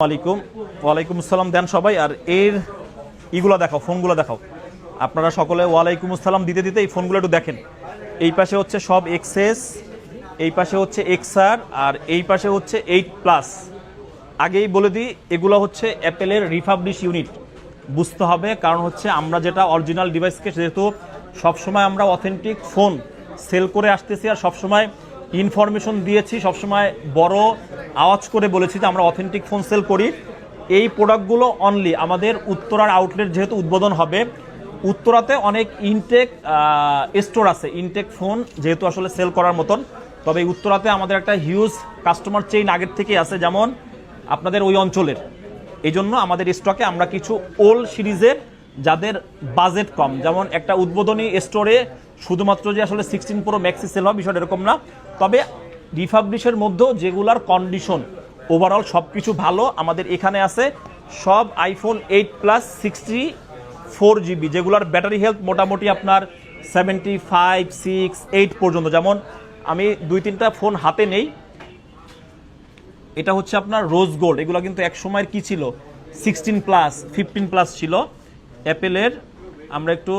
ওয়ালাইকুম ওয়ালাইকুম আসসালাম। দেন সবাই, আর এর ইগুলো দেখাও, ফোনগুলো দেখাও। আপনারা সকলে ওয়ালাইকুম আসসালাম দিতে দিতে এই ফোনগুলো একটু দেখেন। এই পাশে হচ্ছে সব এক্সেস, এই পাশে হচ্ছে এক্সআর, আর এই পাশে হচ্ছে এইট প্লাস। আগেই বলে দিই, এগুলো হচ্ছে অ্যাপেলের রিফাবলিশ ইউনিট। বুঝতে হবে, কারণ হচ্ছে আমরা যেটা অরিজিনাল ডিভাইসকে, যেহেতু সবসময় আমরা অথেন্টিক ফোন সেল করে আসতেছি আর সবসময় ইনফরমেশন দিয়েছি, সবসময় বড় আওয়াজ করে বলেছি যে আমরা অথেন্টিক ফোন সেল করি। এই প্রোডাক্টগুলো অনলি আমাদের উত্তরার আউটলেট যেহেতু উদ্বোধন হবে, উত্তরাতে অনেক ইনটেক স্টোর আছে। ইনটেক ফোন যেহেতু আসলে সেল করার মতন, তবে উত্তরাতে আমাদের একটা হিউজ কাস্টমার চেইন আগের থেকেই আছে, যেমন আপনাদের ওই অঞ্চলের। এই জন্য আমাদের স্টকে আমরা কিছু ওল্ড সিরিজের যাদের বাজেট কম। যেমন একটা উদ্বোধনী স্টোরে শুধুমাত্র যে আসলে সিক্সটিন প্রো ম্যাক্সি সেল হবে বিষয়টা এরকম না। তবে রিফাবলিশের মধ্যেও যেগুলার কন্ডিশন ওভারঅল সব কিছু ভালো, আমাদের এখানে আছে সব iPhone eight plus sixty four GB যেগুলার ব্যাটারি হেলথ মোটামুটি আপনার সেভেন্টি ফাইভ সিক্স এইট পর্যন্ত। যেমন আমি দুই তিনটা ফোন হাতে নেই, এটা হচ্ছে আপনার রোজ গোল্ড এগুলো কিন্তু এক সময়ের কি ছিল? সিক্সটিন প্লাস ফিফটিন প্লাস ছিল। অ্যাপেলের আমরা একটু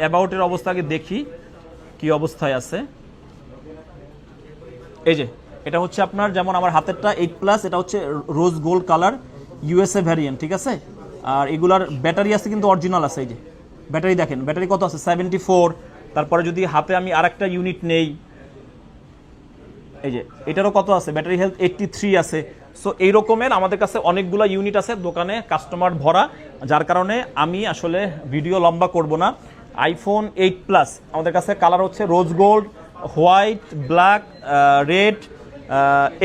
অ্যাবাউটের অবস্থাকে দেখি, কি অবস্থায় আছে। এই যে, এটা হচ্ছে আপনার যেমন আমার হাতেরটা এইট প্লাস এটা হচ্ছে rose gold colour USA variant ঠিক আছে? আর এগুলার ব্যাটারি আছে কিন্তু অরিজিনাল আছে, এই যে। ব্যাটারি দেখেন, ব্যাটারি কত আছে? সেভেন্টি ফোর তারপরে যদি হাতে আমি আরেকটা ইউনিট নেই, এই যে, এটারও কত আছে? ব্যাটারি হেলথ এইটটি থ্রি আছে। সো এই রকমের আমাদের কাছে অনেকগুলো ইউনিট আছে দোকানে কাস্টমার ভরা, যার কারণে আমি আসলে ভিডিও লম্বা করব না। আইফোন এইট প্লাস আমাদের কাছে কালার হচ্ছে rose gold white, black red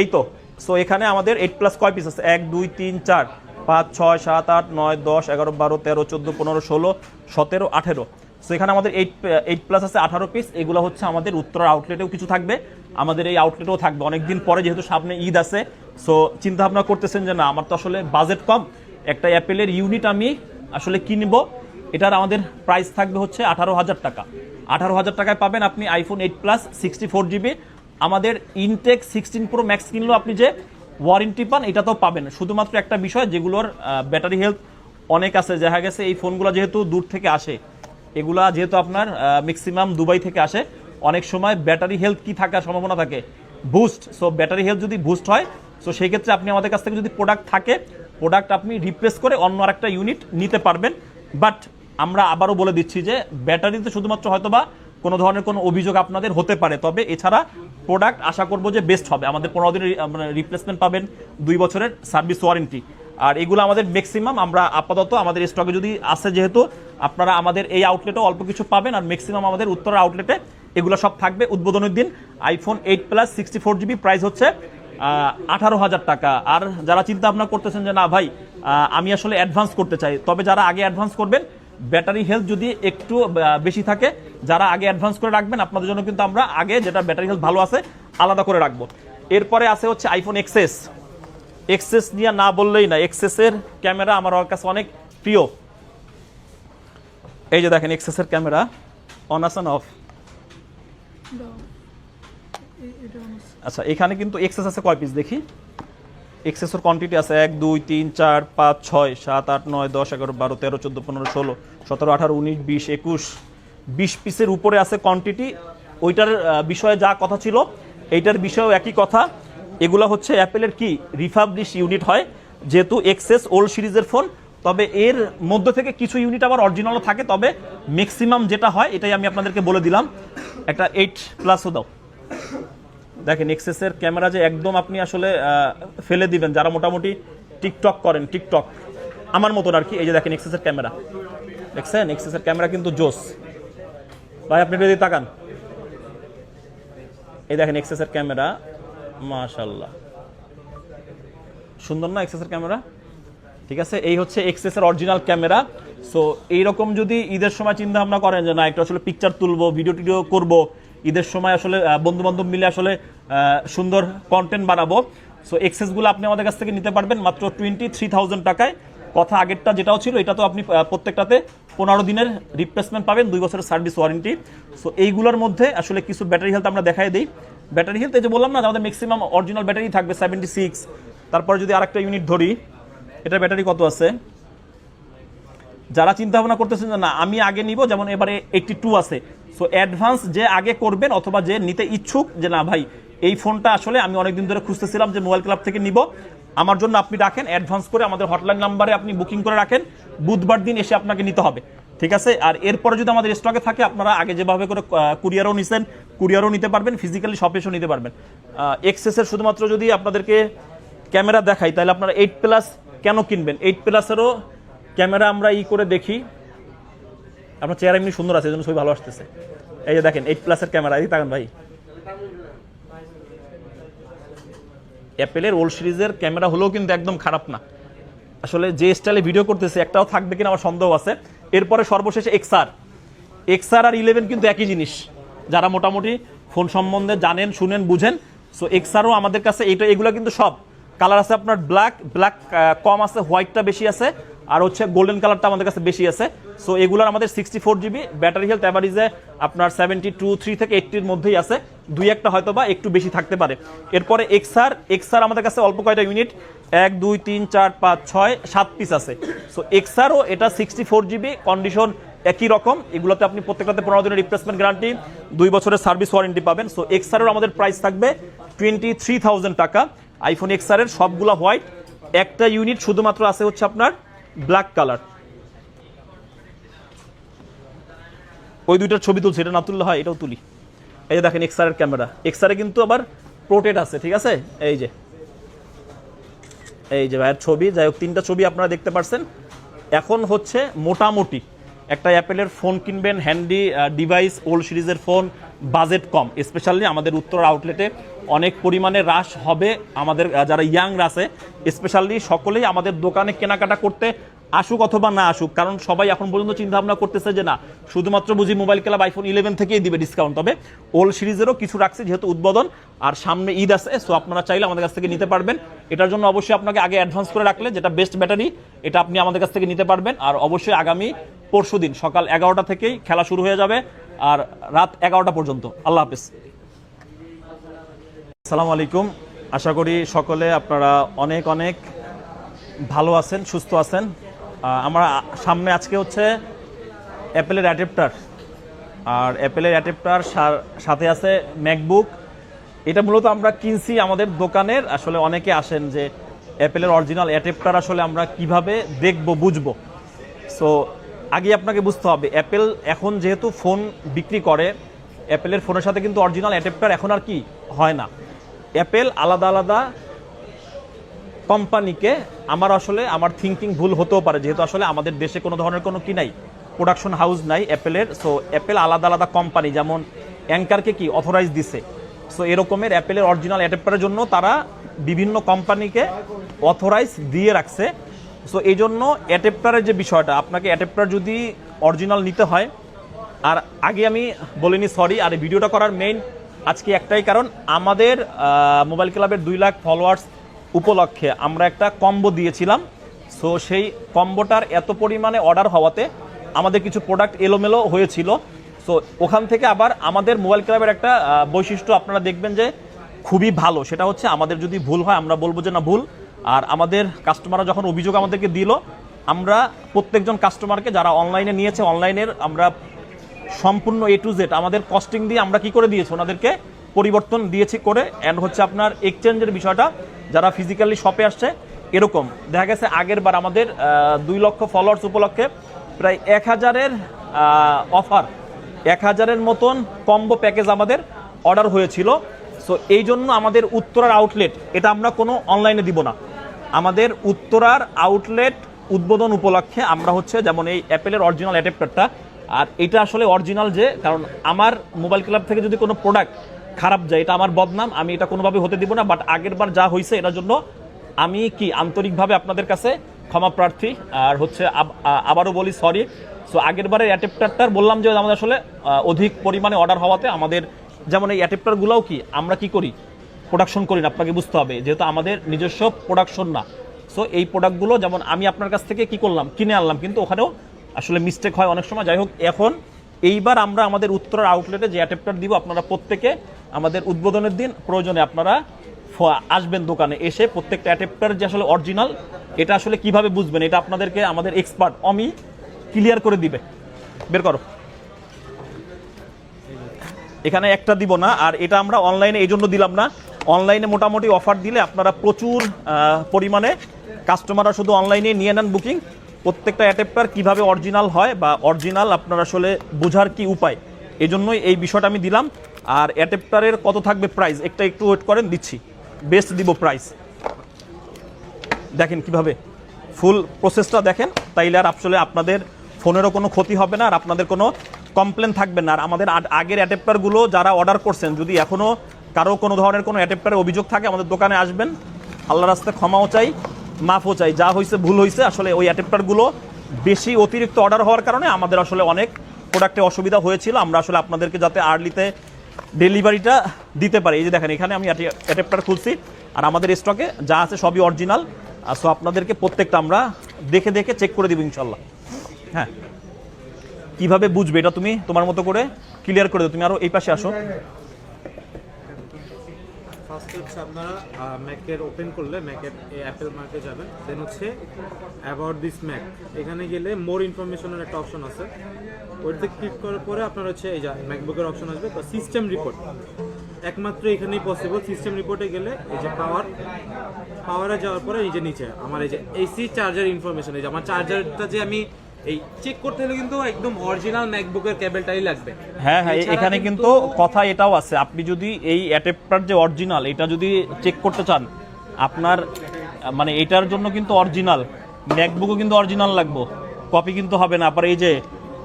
এই তো। সো এখানে আমাদের এইট প্লাস কয় পিস আছে? এক, দুই, তিন, চার, পাঁচ, ছয়, সাত, আট, নয়, দশ, এগারো, বারো, তেরো, চোদ্দ, পনেরো, ষোলো, সতেরো, আঠেরো। সো এখানে আমাদের এইট এইট প্লাস আছে আঠারো পিস এগুলো হচ্ছে আমাদের উত্তরার আউটলেটেও কিছু থাকবে। আমাদের এই আউটলেটেও থাকবে। অনেকদিন পরে যেহেতু সামনে ঈদ আছে সো চিন্তা ভাবনা করতেছেন যে না, আমার তো আসলে বাজেট কম। একটা অ্যাপেলের ইউনিট আমি আসলে কিনবো। এটার আমাদের প্রাইস থাকবে হচ্ছে আঠারো হাজার টাকা। আঠারো হাজার টাকায় পাবেন আপনি iPhone eight plus sixty four GB আমাদের ইনটেক সিক্সটিন প্রো ম্যাক্স কিনলেও আপনি যে ওয়ারেন্টি পান এটা তো পাবেন। শুধুমাত্র একটা বিষয়, যেগুলোর ব্যাটারি হেলথ অনেক আছে। দেখা গেছে এই ফোনগুলো যেহেতু দূর থেকে আসে, এগুলা যেহেতু আপনার ম্যাক্সিমাম দুবাই থেকে আসে, অনেক সময় ব্যাটারি হেলথ কি থাকার সম্ভাবনা থাকে? বুস্ট সো ব্যাটারি হেলথ যদি বুস্ট হয় সো সেই ক্ষেত্রে আপনি আমাদের কাছ থেকে যদি প্রোডাক্ট থাকে প্রোডাক্ট আপনি রিপ্লেস করে অন্য আরেকটা ইউনিট নিতে পারবেন। বাট আমরা আবারও বলে দিচ্ছি যে ব্যাটারিতে শুধুমাত্র হয়তোবা কোনো ধরনের কোনো অভিযোগ আপনাদের হতে পারে, তবে এছাড়া প্রোডাক্ট আশা করব যে বেস্ট হবে। আমাদের পনেরো দিনের রিপ্লেসমেন্ট পাবেন দুই বছরের সার্ভিস ওয়ারেন্টি আর এগুলো আমাদের ম্যাক্সিমাম আমরা আপাতত আমাদের স্টকে যদি আসে যেহেতু, আপনারা আমাদের এই আউটলেটও অল্প কিছু পাবেন আর ম্যাক্সিমাম আমাদের উত্তর আউটলেটে এগুলো সব থাকবে উদ্বোধনের দিন। IPhone eight plus sixty four GB price হচ্ছে আঠারো হাজার টাকা। আর যারা চিন্তা ভাবনা করতেছেন যে না ভাই আমি আসলে অ্যাডভান্স করতে চাই, তবে যারা আগে অ্যাডভান্স করবেন ব্যাটারি হেলথ যদি একটু বেশি থাকে যারা আগে অ্যাডভান্স করে রাখবেন আপনাদের জন্য কিন্তু আমরা আগে যেটা ব্যাটারি হেলথ ভালো আছে আলাদা করে রাখব। এরপরে আছে হচ্ছে আইফোন এক্সেস এক্সেস নিয়ে না বললেই না এক্সেসের ক্যামেরা আমার ওর কাছে অনেক প্রিয়। এই যে দেখেন এক্সেসের ক্যামেরা অন আসান অফ আচ্ছা এখানে কিন্তু এক্সেস আছে কয় পিস দেখি? এক্সেসের কোয়ান্টিটি আছে এক, দুই, তিন, চার, পাঁচ, ছয়, সাত, আট, নয়, দশ, এগারো, বারো, তেরো, চোদ্দ, পনেরো, ষোলো, সতেরো, আঠারো, উনিশ, বিশ, একুশ। বিশ পিসের উপরে আছে কোয়ান্টিটি ওইটার বিষয়ে যা কথা ছিল, এইটার বিষয়েও একই কথা। এগুলো হচ্ছে অ্যাপেলের কি? রিফাবলিশ ইউনিট হয়, যেহেতু এক্সেস ওল্ড সিরিজের ফোন তবে এর মধ্যে থেকে কিছু ইউনিট আবার অরিজিনালও থাকে, তবে ম্যাক্সিমাম যেটা হয়, এটাই আমি আপনাদেরকে বলে দিলাম। একটা এইট প্লাসও দাও। দেখেন এক্সেসের ক্যামেরা যে একদম আপনি আসলে ফেলে দিবেন, যারা মোটামুটি টিকটক করেন, টিকটক। আমার মতন আর কি, এই যে দেখেন এক্সেসের ক্যামেরা। দেখছেন? এক্সেসের ক্যামেরা কিন্তু জোস। ভাই, আপনি যদি তাকান। এই দেখেন এক্সেসের ক্যামেরা মাশাল্লাহ সুন্দর না এক্সেসের ক্যামেরা? ঠিক আছে, এই হচ্ছে এক্সেসের অরিজিনাল ক্যামেরা। সো এইরকম যদি ঈদের সময় চিন্তা ভাবনা করেন যে, না, একটু আসলে পিকচার তুলবো ভিডিও টিডিও করব। ঈদের সময় আসলে বন্ধু বান্ধব মিলে আসলে সুন্দর কন্টেন্ট বানাবো। সো এক্সেসগুলো আপনি আমাদের কাছ থেকে নিতে পারবেন মাত্র টোয়েন্টি থ্রি থাউজেন্ড টাকায়। কথা আগেরটা যেটাও ছিল, এটা তো আপনি প্রত্যেকটাতে পনেরো দিনের রিপ্লেসমেন্ট পাবেন, দুই বছরের সার্ভিস ওয়ারেন্টি সো এইগুলোর মধ্যে আসলে কিছু ব্যাটারি হেলথ আমরা দেখাই দিই। ব্যাটারি হেলথ এই যে বললাম না, আমাদের ম্যাক্সিমাম অরিজিনাল ব্যাটারি থাকবে সেভেন্টি সিক্স তারপরে যদি আরেকটা ইউনিট ধরি এটা ব্যাটারি কত আছে? যারা চিন্তা ভাবনা করতেছেন না, আমি আগে নিব, যেমন এবারে এইটটি টু আছে। সো অ্যাডভান্স যে আগে করবেন অথবা যে নিতে ইচ্ছুক, যে না ভাই এই ফোনটা আসলে আমি অনেকদিন ধরে খুঁজতেছিলাম যে মোবাইল ক্লাব থেকে নিব। আমার জন্য আপনি রাখেন অ্যাডভান্স করে আমাদের হটলাইন নাম্বারে আপনি বুকিং করে রাখেন। বুধবার দিন এসে আপনাকে নিতে হবে, ঠিক আছে? আর এরপরে যদি আমাদের স্টকে থাকে, আপনারা আগে যেভাবে করে কুরিয়ারও নিছেন কুরিয়ারও নিতে পারবেন ফিজিক্যালি শপে এসেও নিতে পারবেন। এক্সেসের শুধুমাত্র যদি আপনাদেরকে ক্যামেরা দেখাই, তাহলে আপনারা এইট প্লাস কেন কিনবেন? এইট প্লাসেরও ক্যামেরা আমরা ই করে দেখি। আপনার চেয়ার এমনি সুন্দর আছে, এই জন্য ছবি ভালো আসতেছে। এই যে দেখেন এইট প্লাসের ক্যামেরা। এই তাকান ভাই। অ্যাপেলের ওল্ড সিরিজের ক্যামেরা হলেও কিন্তু একদম খারাপ না। আসলে যে স্টাইলে ভিডিও করতেছে, একটাও থাকবে কিনা আমার সন্দেহ আছে। এরপরে সর্বশেষে এক্সআর এক্সআর আর ইলেভেন কিন্তু একই জিনিস। যারা মোটামুটি ফোন সম্বন্ধে জানেন, শুনেন, বুঝেন সো এক্সআরও আমাদের কাছে এইটা এগুলো কিন্তু সব। কালার আছে আপনার ব্ল্যাক ব্ল্যাক কম আছে হোয়াইটটা বেশি আছে, আর হচ্ছে গোল্ডেন কালারটা আমাদের কাছে বেশি আছে। সো এগুলোর আমাদের sixty four GB battery health অ্যাভারেজে আপনার সেভেন্টি টু থ্রি থেকে এইটটির মধ্যেই আছে। দুই একটা হয়তো বা একটু বেশি থাকতে পারে। এরপরে এক্সআর এক্সআর আমাদের কাছে অল্প কয়টা ইউনিট এক, দুই, তিন, চার, পাঁচ, ছয়, সাত পিস আছে। সো এক্সআরও এটা সিক্সটি ফোর জিবি কন্ডিশন একই রকম। এগুলোতে আপনি প্রত্যেকটাতে পনেরো দিনের রিপ্লেসমেন্ট গ্যারান্টি দুই বছরের সার্ভিস ওয়ারেন্টি পাবেন। সো এক্সআরের আমাদের প্রাইস থাকবে টোয়েন্টি থ্রি থাউজেন্ড টাকা। আইফোন এক্সআরের সবগুলা হোয়াইট একটা ইউনিট শুধুমাত্র আছে হচ্ছে আপনার ব্ল্যাক কালার ওই দুইটার ছবি তুলছি, এটা না তুললে হয়, এটাও তুলি। এই যে দেখেন এক্সআর এর ক্যামেরা এক্স এক্সআর কিন্তু আবার প্রোটেট আছে, ঠিক আছে? এই যে। এই যে ভাইয়ের ছবি, যাই হোক, তিনটা ছবি আপনারা দেখতে পারছেন। এখন হচ্ছে মোটামুটি একটা অ্যাপেলের ফোন কিনবেন হ্যান্ডি ডিভাইস ওল্ড সিরিজের ফোন বাজেট কম। স্পেশালি আমাদের উত্তর আউটলেটে অনেক পরিমাণে হ্রাস হবে আমাদের যারা ইয়াং আছে স্পেশালি সকলেই আমাদের দোকানে কেনাকাটা করতে আসুক অথবা না আসুক, কারণ সবাই এখন পর্যন্ত চিন্তা ভাবনা করতেছে যে না, শুধুমাত্র বুঝি মোবাইল ক্লাব আইফোন ইলেভেন থেকেই দিবে ডিসকাউন্ট তবে ওল্ড সিরিজেরও কিছু রাখছে যেহেতু উদ্বোধন, আর সামনে ঈদ আছে সো আপনারা চাইলে আমাদের কাছ থেকে নিতে পারবেন। এটার জন্য অবশ্যই আপনাকে আগে অ্যাডভান্স করে রাখলে যেটা বেস্ট ব্যাটারি এটা আপনি আমাদের কাছ থেকে নিতে পারবেন। আর অবশ্যই আগামী পরশু দিন সকাল এগারোটা থেকেই খেলা শুরু হয়ে যাবে, আর রাত এগারোটা পর্যন্ত। আল্লাহ হাফিজ। আসসালামু আলাইকুম। আশা করি সকলে আপনারা অনেক অনেক ভালো আছেন, সুস্থ আছেন। আমার সামনে আজকে হচ্ছে অ্যাপেলের অ্যাডাপ্টার আর অ্যাপেলের অ্যাডাপ্টার সাথে আছে ম্যাকবুক এটা মূলত আমরা কিনছি আমাদের দোকানের। আসলে অনেকে আসেন যে অ্যাপেলের অরিজিনাল অ্যাডাপ্টার আসলে আমরা কীভাবে দেখব, বুঝব। সো আগে আপনাকে বুঝতে হবে অ্যাপেল এখন যেহেতু ফোন বিক্রি করে অ্যাপেলের ফোনের সাথে কিন্তু অরিজিনাল অ্যাডাপ্টার এখন আর কি হয় না। অ্যাপেল আলাদা আলাদা কোম্পানিকে আমার আসলে আমার থিঙ্কিং ভুল হতেও পারে, যেহেতু আসলে আমাদের দেশে কোনো ধরনের কোনো কি নাই প্রোডাকশন হাউস নাই অ্যাপেলের সো অ্যাপেল আলাদা আলাদা কোম্পানি যেমন অ্যাঙ্কারকে কি অথরাইজ দিছে। সো এরকমের অ্যাপেলের অরিজিনাল অ্যাডাপ্টারের জন্য তারা বিভিন্ন কোম্পানিকে অথরাইজ দিয়ে রাখছে। সো এই জন্য অ্যাডাপ্টারের যে বিষয়টা, আপনাকে অ্যাডাপ্টার যদি অরিজিনাল নিতে হয়, আর আগে আমি বলিনি সরি আর ভিডিওটা করার মেইন আজকে একটাই কারণ, আমাদের মোবাইল ক্লাবের দুই লাখ ফলোয়ার্স উপলক্ষে আমরা একটা কম্বো দিয়েছিলাম। সো সেই কম্বোটার এত পরিমাণে অর্ডার হওয়াতে আমাদের কিছু প্রোডাক্ট এলোমেলো হয়েছিল। সো ওখান থেকে আবার আমাদের মোবাইল ক্লাবের একটা বৈশিষ্ট্য আপনারা দেখবেন যে খুবই ভালো। সেটা হচ্ছে আমাদের যদি ভুল হয়, আমরা বলব যে না, ভুল। আর আমাদের কাস্টমাররা যখন অভিযোগ আমাদেরকে দিল, আমরা প্রত্যেকজন কাস্টমারকে যারা অনলাইনে নিয়েছে অনলাইনের আমরা সম্পূর্ণ এ টু জেড আমাদের কস্টিং দিয়ে আমরা কি করে দিয়েছি ওনাদেরকে? পরিবর্তন দিয়েছি করে অ্যান্ড হচ্ছে আপনার এক্সচেঞ্জের বিষয়টা, যারা ফিজিক্যালি শপে আসছে, এরকম। দেখা গেছে আগের বার আমাদের দুই লক্ষ ফলোয়ার্স উপলক্ষে প্রায় এক হাজারের অফার এক হাজারের মতন কম্বো প্যাকেজ আমাদের অর্ডার হয়েছিল। সো এই জন্য আমাদের উত্তরার আউটলেট এটা আমরা কোনো অনলাইনে দিব না। আমাদের উত্তরার আউটলেট উদ্বোধন উপলক্ষে আমরা হচ্ছে যেমন এই অ্যাপেলের অরিজিনাল অ্যাডাপ্টারটা আর এটা আসলে অরিজিনাল যে, কারণ আমার মোবাইল ক্লাব থেকে যদি কোনো প্রোডাক্ট খারাপ যায়, এটা আমার বদনাম, আমি এটা কোনোভাবে হতে দিব না বাট আগের বার যা হয়েছে এটার জন্য আমি কি আন্তরিকভাবে আপনাদের কাছে ক্ষমা প্রার্থী, আর হচ্ছে আব- আবারও বলি সরি সো আগের বারের অ্যাডাপ্টারটার বললাম যে আমাদের আসলে অধিক পরিমাণে অর্ডার হওয়াতে আমাদের, যেমন এই অ্যাডাপ্টারগুলোও কি, আমরা কি করি? প্রোডাকশন করি না, আপনাকে বুঝতে হবে, যেহেতু আমাদের নিজস্ব প্রোডাকশন না। সো এই প্রোডাক্টগুলো যেমন আমি আপনার কাছ থেকে কি করলাম, কিনে আনলাম, কিন্তু ওখানেও আসলে মিস্টেক হয় অনেক সময়। যাই হোক, এখন এইবার আমরা আমাদের উত্তরের আউটলেটে যে অ্যাডাপ্টার দিব, আপনারা প্রত্যেকে আমাদের উদ্বোধনের দিন প্রয়োজনে আপনারা আসবেন দোকানে এসে প্রত্যেকটা অ্যাডাপ্টার যে আসলে অরিজিনাল, এটা আসলে কীভাবে বুঝবেন, এটা আপনাদেরকে আমাদের এক্সপার্ট অমি ক্লিয়ার করে দিবে। বের করো। এখানে একটা দিব না, আর এটা আমরা অনলাইনে এই জন্য দিলাম না। অনলাইনে মোটামুটি অফার দিলে আপনারা প্রচুর পরিমাণে কাস্টমাররা শুধু অনলাইনে নিয়ে নেন বুকিং। প্রত্যেকটা অ্যাডাপ্টার কীভাবে অরিজিনাল হয় বা অরিজিনাল আপনার আসলে বোঝার কি উপায় এই জন্যই এই বিষয়টা আমি দিলাম। আর অ্যাডাপ্টারের কত থাকবে প্রাইস? একটা একটু ওয়েট করেন, দিচ্ছি। বেস্ট দিব প্রাইস দেখেন কীভাবে ফুল প্রসেসটা দেখেন, তাইলে আর আসলে আপনাদের ফোনেরও কোনো ক্ষতি হবে না, আর আপনাদের কোনো কমপ্লেন থাকবে না। আর আমাদের আগের অ্যাডাপ্টারগুলো যারা অর্ডার করছেন, যদি এখনও কারও কোনো ধরনের কোনো অ্যাডাপ্টারের অভিযোগ থাকে, আমাদের দোকানে আসবেন। আল্লাহ রাস্তায় ক্ষমাও চাই, মাফও চাই। যা হয়েছে ভুল হয়েছে আসলে ওই অ্যাডাপ্টারগুলো বেশি অতিরিক্ত অর্ডার হওয়ার কারণে আমাদের আসলে অনেক প্রোডাক্টে অসুবিধা হয়েছিল। আমরা আসলে আপনাদেরকে যাতে আর্লিতে ডেলিভারিটা দিতে পারে। এই যে দেখেন, এখানে আমি অ্যাডাপ্টার খুলছি আর আমাদের স্টকে যা আছে সবই অরিজিনাল সো আপনাদেরকে প্রত্যেকটা আমরা দেখে দেখে চেক করে দেবো ইনশাল্লাহ হ্যাঁ। কীভাবে বুঝবে এটা তুমি? তোমার মতো করে ক্লিয়ার করে দেবে তুমি আরও এই পাশে আসো। ফার্স্ট হচ্ছে আপনারা ম্যাকের ওপেন করলে ম্যাকের অ্যাপেল মার্কে যাবেন। দেন হচ্ছে অ্যাবাউট দিস ম্যাক এখানে গেলে মোর ইনফরমেশনের একটা অপশন আছে। ওইটাতে ক্লিক করার পরে আপনার হচ্ছে এই যা ম্যাকবুকের অপশন আসবে, তো সিস্টেম রিপোর্ট একমাত্র এখানেই পসিবল সিস্টেম রিপোর্টে গেলে এই যে পাওয়ার পাওয়ারে যাওয়ার পরে এই যে নিচে, আমার এই যে এসি চার্জার ইনফরমেশন এই যে আমার চার্জারটা যে আমি এই চেক করতে হলে কিন্তু একদম অরিজিনাল ম্যাকবুকের কেবলটাই লাগবে। হ্যাঁ হ্যাঁ এখানে কিন্তু কথা এটাও আছে। আপনি যদি এই অ্যাডাপ্টার যে অরিজিনাল এটা যদি চেক করতে চান আপনার মানে এটার জন্য কিন্তু অরিজিনাল ম্যাকবুকও কিন্তু অরিজিনাল লাগবে। কপি কিন্তু হবে না। আবার এই যে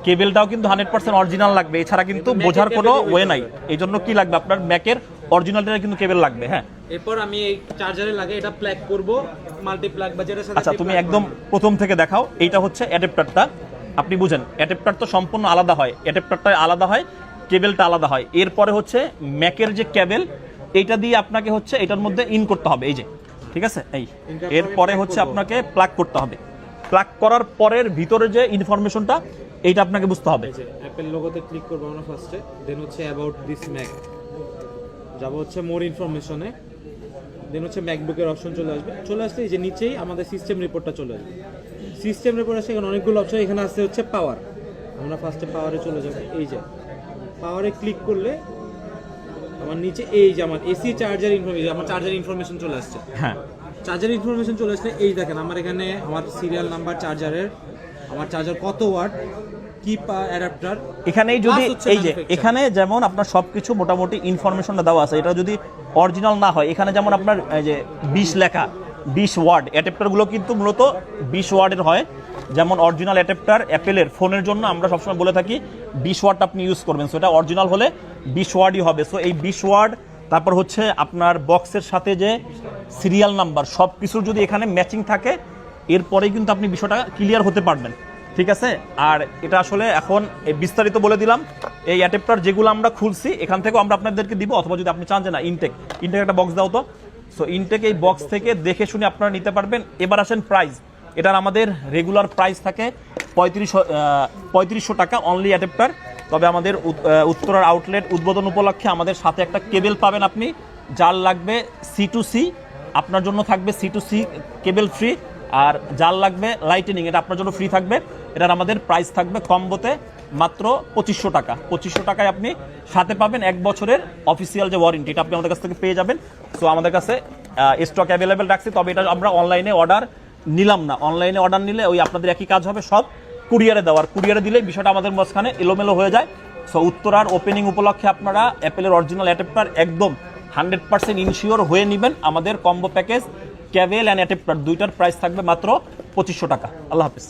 কেবেলটাও কিন্তু হান্ড্রেড পার্সেন্ট অরিজিনাল লাগবে। এছাড়া কিন্তু বোঝার কোনো ওয়ে নাই। এই জন্য কি লাগবে? আপনার ম্যাকের অরিজিনালটা কিন্তু কেবেল লাগবে হ্যাঁ। এরপর আমি এই চার্জারে লাগে এটা প্লাগ করব মাল্টি প্লাগ বা সাথে আচ্ছা তুমি একদম প্রথম থেকে দেখাও এইটা হচ্ছে অ্যাডাপ্টারটা আপনি বুঝেন অ্যাডাপ্টার তো সম্পূর্ণ আলাদা হয় অ্যাডাপ্টারটা আলাদা হয় কেবেলটা আলাদা হয়। এরপরে হচ্ছে ম্যাকের যে কেবেল এইটা দিয়ে আপনাকে হচ্ছে এটার মধ্যে ইন করতে হবে এই যে ঠিক আছে? এই এরপরে হচ্ছে আপনাকে প্লাগ করতে হবে। প্লাগ করার পরের ভিতরে যে ইনফরমেশনটা এইটা আপনাকে বুঝতে হবে। অ্যাপেল লোগোতে ক্লিক করব আমরা ফার্স্টে দেন হচ্ছে অ্যাবাউট দিস ম্যাক যাব হচ্ছে মোর ইনফরমেশনে দেন হচ্ছে ম্যাকবুকের অপশন চলে আসবে। চলে আসলে এই যে নিচেই আমাদের সিস্টেম রিপোর্টটা চলে আসবে। সিস্টেম রিপোর্ট আসে এখানে অনেকগুলো অপশন এখানে আসছে হচ্ছে পাওয়ার আমরা ফার্স্টে পাওয়ারে চলে যাব। এই যে পাওয়ারে ক্লিক করলে আমার নিচে এই যে আমার এসি চার্জার ইনফরমেশন আমার চার্জার ইনফরমেশন চলে আসছে। হ্যাঁ। চার্জার ইনফরমেশন চলে আসলে এই দেখেন আমার এখানে আমার সিরিয়াল নাম্বার চার্জারের আমার চার্জার কত ওয়াট কি অ্যাডাপ্টার এখানেই যদি এই যে এখানে যেমন আপনার সবকিছু মোটামুটি ইনফরমেশনটা দেওয়া আছে এটা যদি অরিজিনাল না হয় এখানে যেমন আপনার এই যে বিশ লেখা বিশ ওয়ার্ড অ্যাডাপ্টারগুলো কিন্তু মূলত বিশ ওয়ার্ডের হয়। যেমন অরিজিনাল অ্যাডাপ্টার অ্যাপেলের ফোনের জন্য আমরা সবসময় বলে থাকি বিশ ওয়ার্ড আপনি ইউজ করবেন। সো এটা অরিজিনাল হলে বিশ ওয়ার্ডই হবে। সো এই বিশ ওয়ার্ড তারপর হচ্ছে আপনার বক্সের সাথে যে সিরিয়াল নাম্বার সব কিছুর যদি এখানে ম্যাচিং থাকে এরপরেই কিন্তু আপনি বিষয়টা ক্লিয়ার হতে পারবেন। ঠিক আছে? আর এটা আসলে এখন বিস্তারিত বলে দিলাম, এই অ্যাডাপ্টার যেগুলো আমরা খুলছি, এখান থেকেও আমরা আপনাদেরকে দিব, অথবা যদি আপনি চান যে না ইনটেক ইনটেক একটা বক্স দাও তো। সো ইনটেক এই বক্স থেকে দেখে শুনে আপনারা নিতে পারবেন। এবার আসেন প্রাইস এটার আমাদের রেগুলার প্রাইস থাকে পঁয়ত্রিশ পঁয়ত্রিশশো টাকা অনলি অ্যাডাপ্টার তবে আমাদের উত- উত্তরার আউটলেট উদ্বোধন উপলক্ষে আমাদের সাথে একটা কেবেল পাবেন আপনি, যার লাগবে সি টু সি আপনার জন্য থাকবে C to C cable free আর জাল লাগবে লাইটেনিং এটা আপনার জন্য ফ্রি থাকবে। এটার আমাদের প্রাইস থাকবে কম্বোতে মাত্র পঁচিশশো টাকা। পঁচিশশো টাকায় আপনি সাথে পাবেন এক বছরের অফিসিয়াল যে ওয়ারেন্টি এটা আপনি আমাদের কাছ থেকে পেয়ে যাবেন। সো আমাদের কাছে স্টক অ্যাভেলেবেল রাখছি, তবে এটা আমরা অনলাইনে অর্ডার নিলাম না। অনলাইনে অর্ডার নিলে ওই আপনাদের একই কাজ হবে, সব কুরিয়ারে দেওয়ার। কুরিয়ারে দিলে বিষয়টা আমাদের মাঝখানে এলোমেলো হয়ে যায়। সো উত্তরার ওপেনিং উপলক্ষে আপনারা অ্যাপেলের অরিজিনাল অ্যাডাপ্টার একদম হান্ড্রেড পার্সেন্ট ইনশিওর হয়ে নেবেন। আমাদের combo package cable and adapter দুইটার প্রাইস থাকবে মাত্র পঁচিশশো টাকা। আল্লাহ হাফিজ।